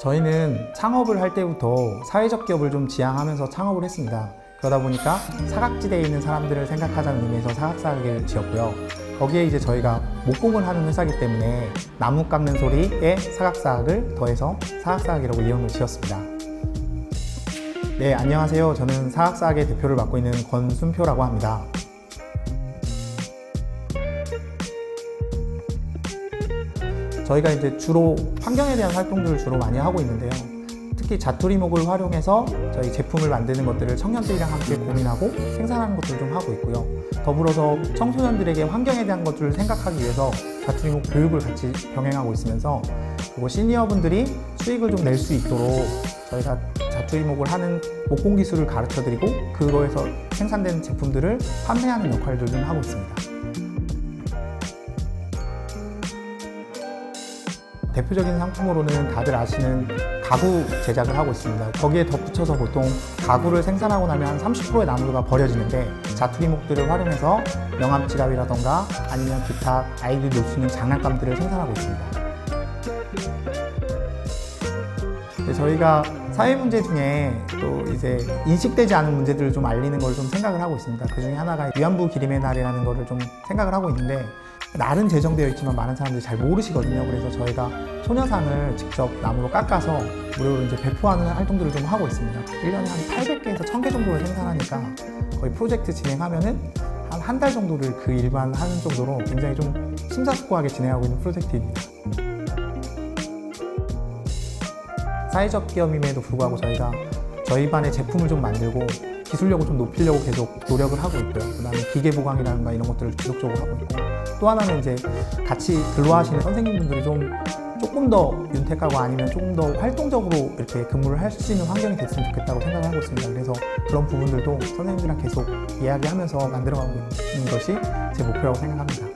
저희는 창업을 할 때부터 사회적 기업을 좀 지향하면서 창업을 했습니다. 그러다 보니까 사각지대에 있는 사람들을 생각하자는 의미에서 사각사각을 지었고요. 거기에 이제 저희가 목공을 하는 회사이기 때문에 나무 깎는 소리에 사각사각을 더해서 사각사각이라고 이름을 지었습니다. 네, 안녕하세요. 저는 사각사각의 대표를 맡고 있는 권순표라고 합니다. 저희가 이제 주로 환경에 대한 활동들을 주로 많이 하고 있는데요. 특히 자투리목을 활용해서 저희 제품을 만드는 것들을 청년들이랑 함께 고민하고 생산하는 것들을 좀 하고 있고요. 더불어서 청소년들에게 환경에 대한 것들을 생각하기 위해서 자투리목 교육을 같이 병행하고 있으면서 그리고 시니어분들이 수익을 좀 낼 수 있도록 저희가 자투리목을 하는 목공 기술을 가르쳐 드리고 그거에서 생산되는 제품들을 판매하는 역할을 좀 하고 있습니다. 대표적인 상품으로는 다들 아시는 가구 제작을 하고 있습니다. 거기에 덧붙여서 보통 가구를 생산하고 나면 한 30%의 나무가 버려지는데 자투리목들을 활용해서 명함 지갑이라던가 아니면 기타 아이들이 놀 수 있는 장난감들을 생산하고 있습니다. 네, 저희가 사회 문제 중에 또 이제 인식되지 않은 문제들을 좀 알리는 걸 좀 생각을 하고 있습니다. 그 중에 하나가 위안부 기림의 날이라는 거를 좀 생각을 하고 있는데 날은 제정되어 있지만 많은 사람들이 잘 모르시거든요. 그래서 저희가 소녀상을 직접 나무로 깎아서 무료로 이제 배포하는 활동들을 좀 하고 있습니다. 1년에 한 800개에서 1000개 정도를 생산하니까 거의 프로젝트 진행하면은 한 한 달 정도를 그 일만 하는 정도로 굉장히 좀 심사숙고하게 진행하고 있는 프로젝트입니다. 사회적 기업임에도 불구하고 저희가 저희 반의 제품을 좀 만들고 기술력을 좀 높이려고 계속 노력을 하고 있고요. 그다음에 기계 보강이라든가 이런 것들을 지속적으로 하고 있고 또 하나는 이제 같이 근로하시는 선생님분들이 좀 조금 더 윤택하고 아니면 조금 더 활동적으로 이렇게 근무를 할 수 있는 환경이 됐으면 좋겠다고 생각을 하고 있습니다. 그래서 그런 부분들도 선생님들이랑 계속 이야기하면서 만들어가고 있는 것이 제 목표라고 생각합니다.